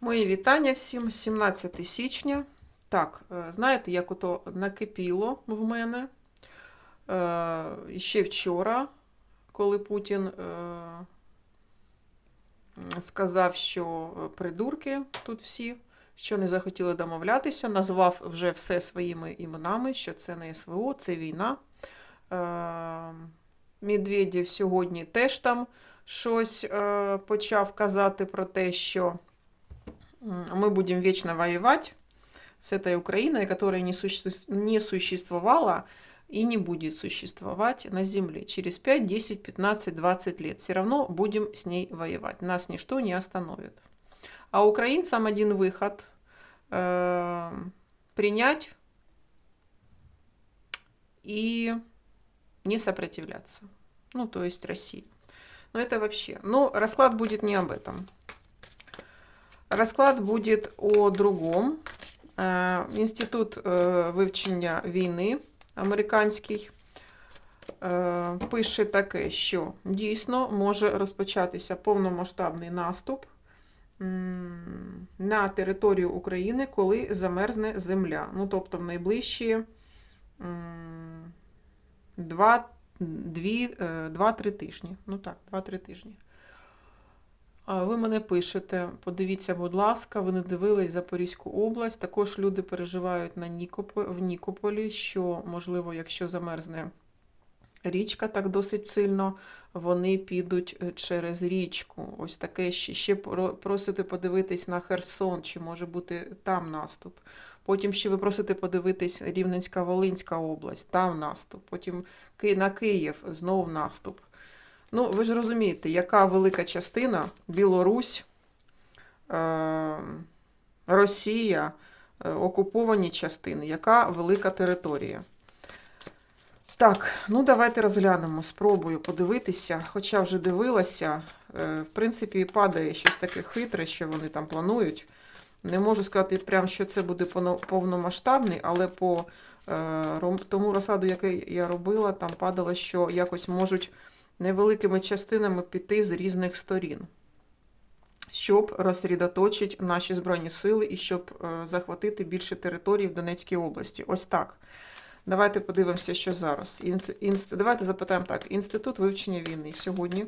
Мої вітання всім. 17 січня. Так, е, знаєте, як ото накипіло в мене е, ще вчора, коли Путін е, сказав, що придурки тут всі, що не захотіли домовлятися, назвав вже все своїми іменами, що це не СВО, це війна. Медведєв сьогодні теж там щось почав казати про те, що мы будем вечно воевать с этой Украиной, которая не, суще- не существовала и не будет существовать на Земле. Через 5, 10, 15, 20 лет все равно будем с ней воевать. Нас ничто не остановит. А украинцам один выход э, принять и не сопротивляться. Ну, то есть России. Но это вообще. Но расклад будет не об этом. Розклад буде о другому. Е, Інститут е, вивчення війни американський е, пише таке, що дійсно може розпочатися повномасштабний наступ на територію України, коли замерзне земля. Ну, тобто в найближчі 2-3 тижні. Ну так, 2-3 тижні. Ви мене пишете, подивіться, будь ласка, ви не дивились Запорізьку область. Також люди переживають на Нікополі, в Нікополі, що, можливо, якщо замерзне річка так досить сильно, вони підуть е, через річку. Ось таке ще, ще просите подивитись на Херсон, чи може бути там наступ. Потім ще ви просите подивитись Рівненська Волинська область, там наступ. Потім на Київ знов наступ. Ну, ви ж розумієте, яка велика частина Білорусь, е, Росія, е, окуповані частини, яка велика територія. Так, ну давайте розглянемо, спробую подивитися, хоча вже дивилася. Е, В принципі, падає щось таке хитре, що вони там планують. Не можу сказати прям, що це буде повномасштабний, але по тому розкладу, який я робила, там падало, що якось можуть невеликими частинами піти з різних сторін, щоб розсредоточити наші Збройні сили і щоб е, захватити більше територій в Донецькій області. Ось так. Давайте подивимося, що зараз. Інст- Давайте запитаємо так. Інститут вивчення війни сьогодні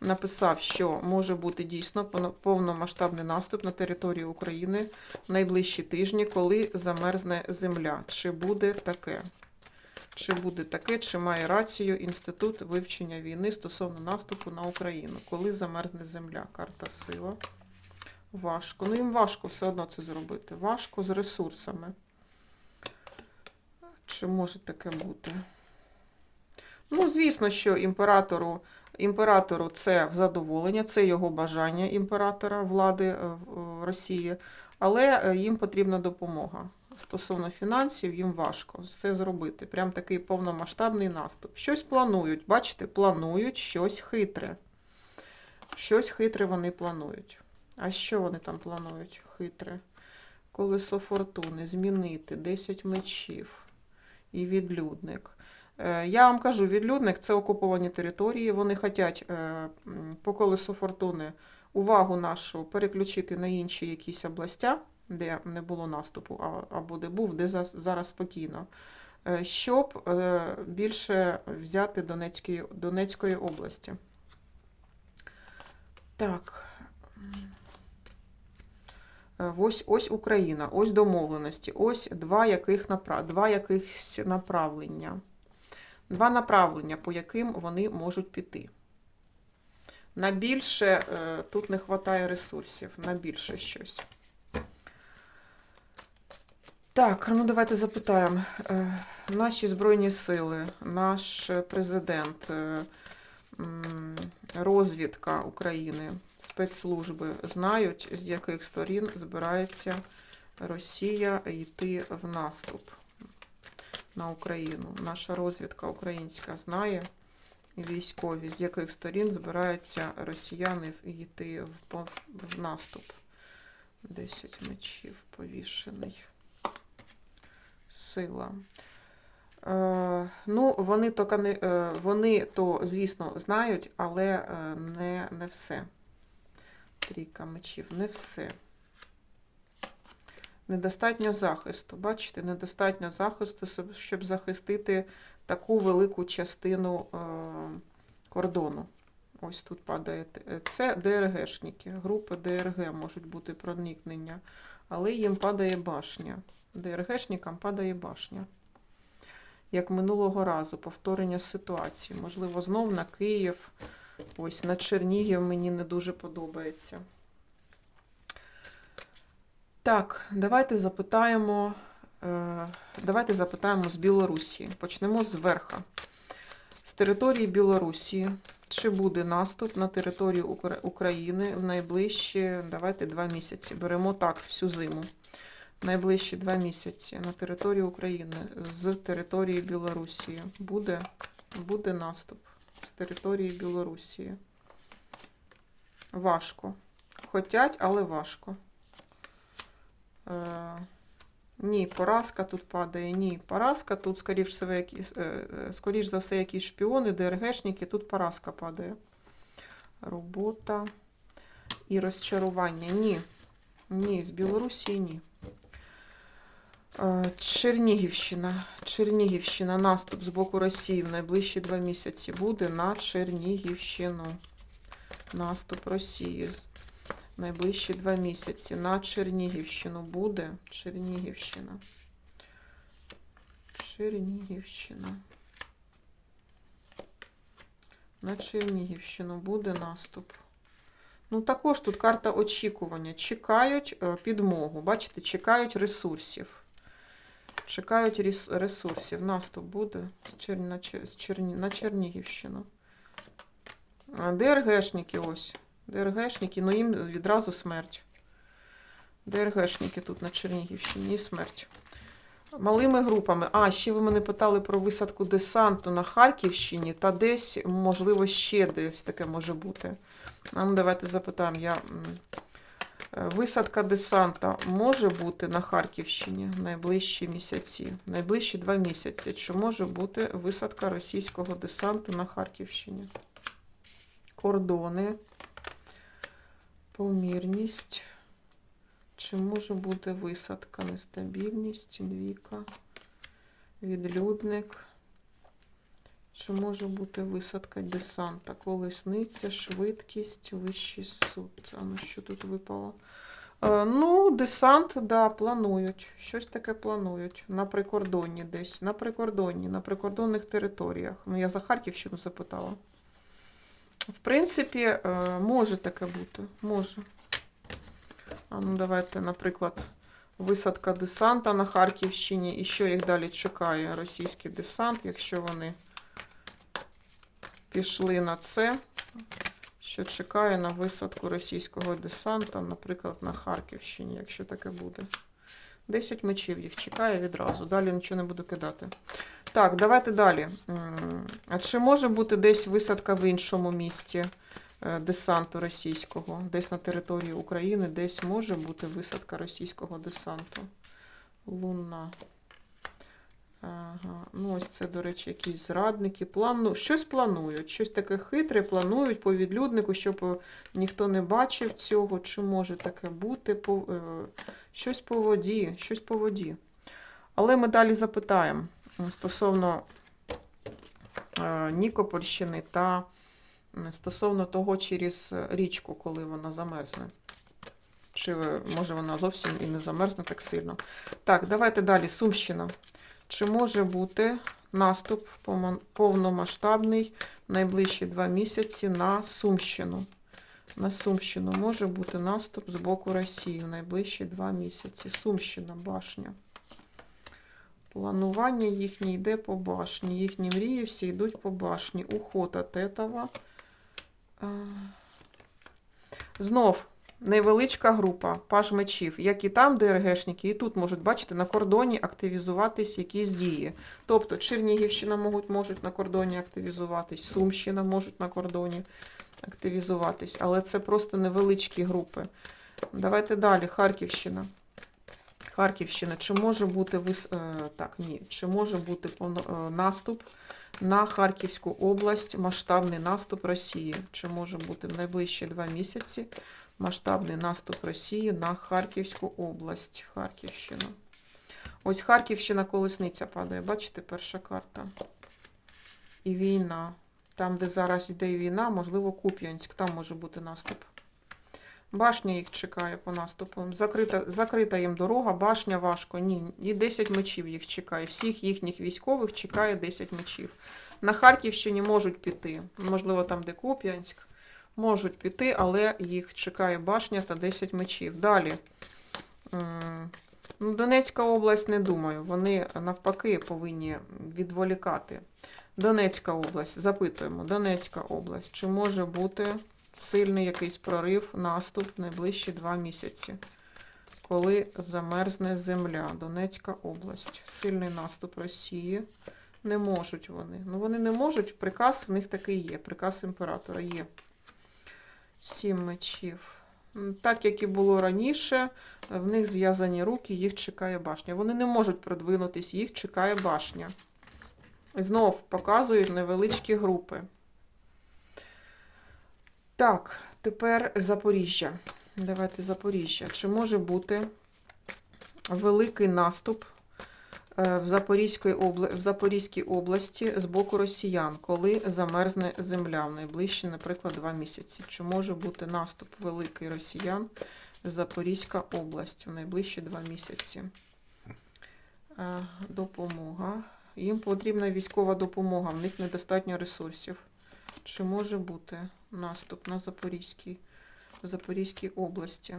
написав, що може бути дійсно повномасштабний наступ на територію України в найближчі тижні, коли замерзне земля. Чи буде таке? Чи буде таке, чи має рацію Інститут вивчення війни стосовно наступу на Україну, коли замерзне земля? Карта сила. Важко. Ну їм важко все одно це зробити. Важко з ресурсами. Чи може таке бути? Ну, звісно, що імператору, імператору це в задоволення, це його бажання імператора влади е, е, Росії, але е, їм потрібна допомога. Стосовно фінансів, їм важко це зробити. Прям такий повномасштабний наступ. Щось планують, бачите, планують щось хитре. Щось хитре вони планують. А що вони там планують хитре? Колесо фортуни, змінити, 10 мечів і відлюдник. Е, Я вам кажу, відлюдник це окуповані території. Вони хочуть по колесу фортуни увагу нашу переключити на інші якісь областя, де не було наступу, а- або де був, де зараз спокійно, е, щоб е, більше взяти Донецької, Донецької області. Так. Е, Ось, ось Україна, ось домовленості, ось два яких два якихось направлення. Два направлення, по яким вони можуть піти. На більше тут не вистачає ресурсів, на більше щось. Так, ну давайте запитаємо. Е, Наші Збройні сили, наш президент, е, розвідка України, спецслужби знають, з яких сторін збирається Росія йти в наступ на Україну. Наша розвідка українська знає військові, з яких сторін збираються росіяни йти в, наступ. 10 мечів повішений. Сила. Е, ну, вони то, е, вони то, звісно, знають, але е, не, не все. Трійка мечів, не все. Недостатньо захисту. Бачите, недостатньо захисту, щоб- захистити таку велику частину кордону. Ось тут падає. Це ДРГшники. Групи ДРГ можуть бути проникнення, але їм падає башня. ДРГшникам падає башня. Як минулого разу, повторення ситуації. Можливо, знов на Київ. Ось на Чернігів мені не дуже подобається. Так, давайте запитаємо. е, Давайте запитаємо з Білорусі. Почнемо з верха. З території Білорусі. Чи буде наступ на територію України в найближчі, давайте два місяці. Беремо так всю зиму. Найближчі два місяці на територію України з території Білорусі. Буде, буде наступ з території Білорусі. Важко. Хотять, але важко. Ні, поразка тут падає. Ні, поразка тут, скоріш, е, е, скоріш за все, якісь шпіони, ДРГшники, тут поразка падає. Робота і розчарування. Ні. Ні, з Білорусі ні. Е, Чернігівщина. Чернігівщина. Наступ з боку Росії в найближчі два місяці буде на Чернігівщину. Наступ Росії найближчі два місяці на Чернігівщину буде. Чернігівщина. Чернігівщина. На Чернігівщину буде наступ. Ну, також тут карта очікування. Чекають е, підмогу. Бачите, чекають ресурсів. Чекають ресурсів. Наступ буде на, Черні... на Чернігівщину. ДРГшники ось. ДРГшники, ну їм відразу смерть. ДРГшники тут на Чернігівщині і смерть. Малими групами. А, ще ви мене питали про висадку десанту на Харківщині та десь, можливо, ще десь таке може бути. Ну, давайте запитаємо. Я... Висадка десанта може бути на Харківщині в найближчі місяці, найближчі два місяці. Чи може бути висадка російського десанту на Харківщині? Кордони, помірність. Чи може бути висадка, нестабільність, двіка, відлюдник? Чи може бути висадка десанта? Колесниця, швидкість, вищий суд. А ну що тут випало? Е, ну, десант, да, планують. Щось таке планують. На прикордонні десь. На прикордонні, на прикордонних територіях. Ну, я за Харківщину запитала. В принципі, е, може таке бути. Може. А ну, давайте, наприклад, висадка десанта на Харківщині. І що їх далі чекає? Російський десант, якщо вони пішли на це, що чекає на висадку російського десанта, наприклад, на Харківщині, якщо таке буде. 10 мечів їх чекає відразу. Далі нічого не буду кидати. Так, давайте далі. А чи може бути десь висадка в іншому місті е, десанту російського? Десь на території України, десь може бути висадка російського десанту. Луна. Ага. Ну, ось це, до речі, якісь зрадники. Плану... Щось планують, щось таке хитре планують по відлюднику, щоб е, ніхто не бачив цього, чи може таке бути. Е, Щось по воді, щось по воді. Але ми далі запитаємо стосовно е, Нікопольщини та стосовно того через річку, коли вона замерзне. Чи е, може вона зовсім і не замерзне так сильно. Так, давайте далі. Сумщина. Чи може бути наступ повномасштабний найближчі два місяці на Сумщину? На Сумщину може бути наступ з боку Росії в найближчі два місяці. Сумщина, башня. Планування їхнє йде по башні. Їхні мрії всі йдуть по башні. Уход от этого. Знов невеличка група, паж мечів, як і там ДРГшники, і тут можуть, бачите, на кордоні активізуватись якісь дії. Тобто Чернігівщина можуть, можуть на кордоні активізуватись, Сумщина можуть на кордоні активізуватись, але це просто невеличкі групи. Давайте далі. Харківщина. Харківщина. Чи може бути вис... е, так, ні. Чи може бути е, наступ на Харківську область, масштабний наступ Росії? Чи може бути в найближчі два місяці Масштабний наступ Росії на Харківську область. Харківщину. Ось Харківщина колесниця падає. Бачите, перша карта. І війна. Там, де зараз йде війна, можливо, Куп'янськ. Там може бути наступ. Башня їх чекає по наступу. Закрита, закрита їм дорога, башня важко. Ні. І 10 мечів їх чекає. Всіх їхніх військових чекає 10 мечів. На Харківщині можуть піти. Можливо, там, де Куп'янськ. Можуть піти, але їх чекає башня та 10 мечів. Далі. Ну, Донецька область, не думаю. Вони навпаки повинні відволікати. Донецька область. Запитуємо. Донецька область. Чи може бути сильний якийсь прорив, наступ найближчі два місяці? Коли замерзне земля, Донецька область, сильний наступ Росії. Не можуть вони. Ну, вони не можуть, приказ в них такий є. Приказ імператора є. Сім мечів. Так як і було раніше, в них зв'язані руки, їх чекає башня. Вони не можуть продвинутись, їх чекає башня. Знов показують невеличкі групи. Так, тепер Запоріжжя. Давайте Запоріжжя. Чи може бути великий наступ е, в Запорізькій, в Запорізькій області з боку росіян, коли замерзне земля в найближчі, наприклад, два місяці? Чи може бути наступ великий росіян в Запорізька область в найближчі два місяці? Е, Допомога. Їм потрібна військова допомога, в них недостатньо ресурсів. Чи може бути наступ на Запорізькій, Запорізькій області?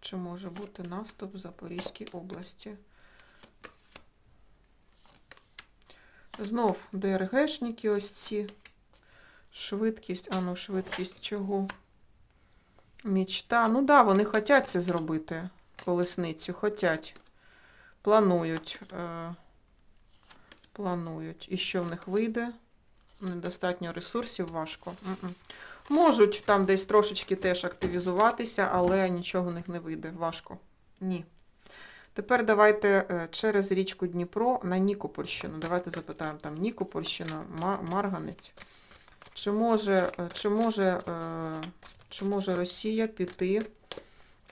Чи може бути наступ в Запорізькій області? Знов ДРГшники ось ці. Швидкість, а ну, швидкість чого? Мічта. Ну да, вони хочуть це зробити. Колесницю, хотять. Планують. Е, планують. І що в них вийде? Недостатньо ресурсів, важко. Можуть там десь трошечки теж активізуватися, але нічого в них не вийде. Важко. Ні. Тепер давайте е, через річку Дніпро на Нікопольщину. Давайте запитаємо там Нікопольщина, Марганець. Чи може, е, чи, може, е, чи може Росія піти,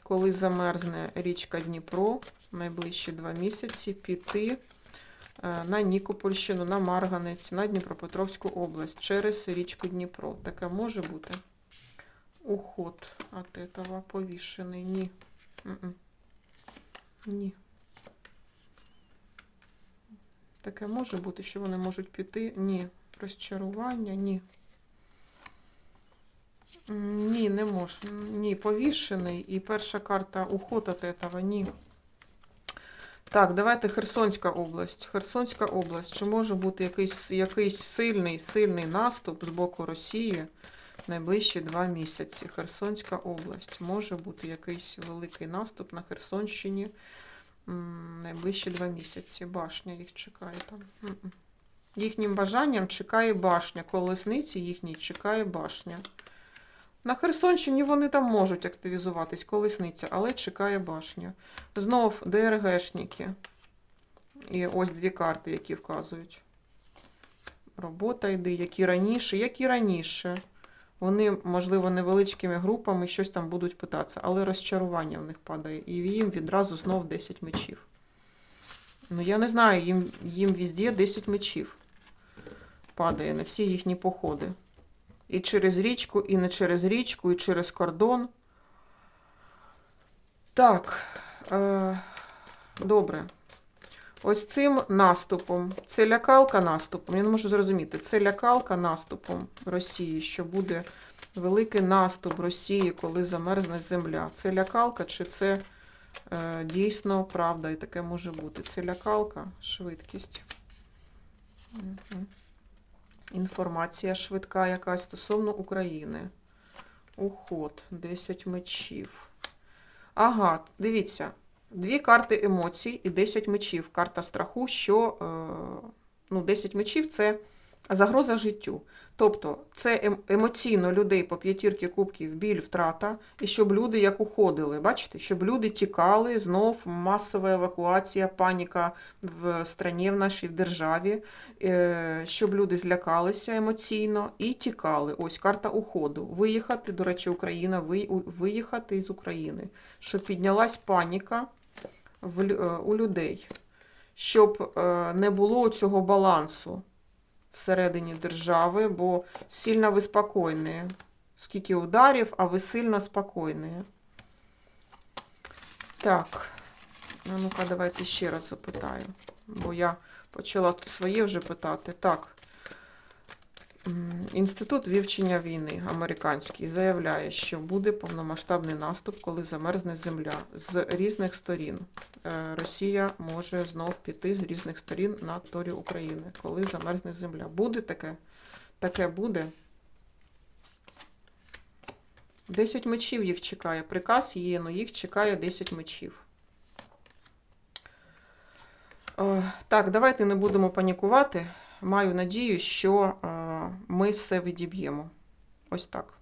коли замерзне річка Дніпро найближчі два місяці, піти на Нікопольщину, на Марганець, на Дніпропетровську область через річку Дніпро. Таке може бути? Уход от этого повішений. Ні. Ні. Таке може бути, що вони можуть піти? Ні. Розчарування? Ні. Ні, не можу. Ні, повішений. І перша карта уход от этого. Ні. Так, давайте Херсонська область. Херсонська область. Чи може бути якийсь, якийсь сильний, сильний наступ з боку Росії найближчі два місяці? Херсонська область. Може бути якийсь великий наступ на Херсонщині найближчі два місяці. Башня їх чекає там. Їхнім бажанням чекає башня. Колесниці їхній чекає башня. На Херсонщині вони там можуть активізуватись, колесниця, але чекає башня. Знов ДРГшники. І ось дві карти, які вказують. Робота йде, які раніше, як і раніше. Вони, можливо, невеличкими групами щось там будуть питатися, але розчарування в них падає. І їм відразу знов 10 мечів. Ну, я не знаю, їм, їм везде 10 мечів падає на всі їхні походи. І через річку, і не через річку, і через кордон. Так, е, добре. Ось цим наступом. Це лякалка наступом. Я не можу зрозуміти. Це лякалка наступом Росії, що буде великий наступ Росії, коли замерзне земля. Це лякалка, чи це е, дійсно правда, і таке може бути. Це лякалка, швидкість. Мгм. Інформація швидка якась стосовно України. Уход, 10 мечів. Ага, дивіться. Дві карти емоцій і 10 мечів. Карта страху, що е, ну, 10 мечів це Загроза життю. Тобто це ем- емоційно людей по п'ятірки кубків біль, втрата, і щоб люди як уходили, бачите, щоб люди тікали, знов масова евакуація, паніка в страні, в нашій в державі, е, щоб люди злякалися емоційно і тікали. Ось карта уходу. Виїхати, до речі, Україна, виїхати із України, щоб піднялась паніка е, у людей, щоб е, не було цього балансу всередині держави, бо сильно ви спокійні. Скільки ударів, а ви сильно спокійні. Так, ну-ка, давайте ще раз запитаю, бо я почала тут своє вже питати. Так. Інститут вивчення війни американський заявляє, що буде повномасштабний наступ, коли замерзне земля з різних сторін. Е, Росія може знов піти з різних сторін на територію України, коли замерзне земля. Буде таке? Таке буде. Десять мечів їх чекає. Приказ є, але їх чекає 10 мечів. Е, Так, давайте не будемо панікувати. Маю надію, що е, ми все відіб'ємо. Ось так.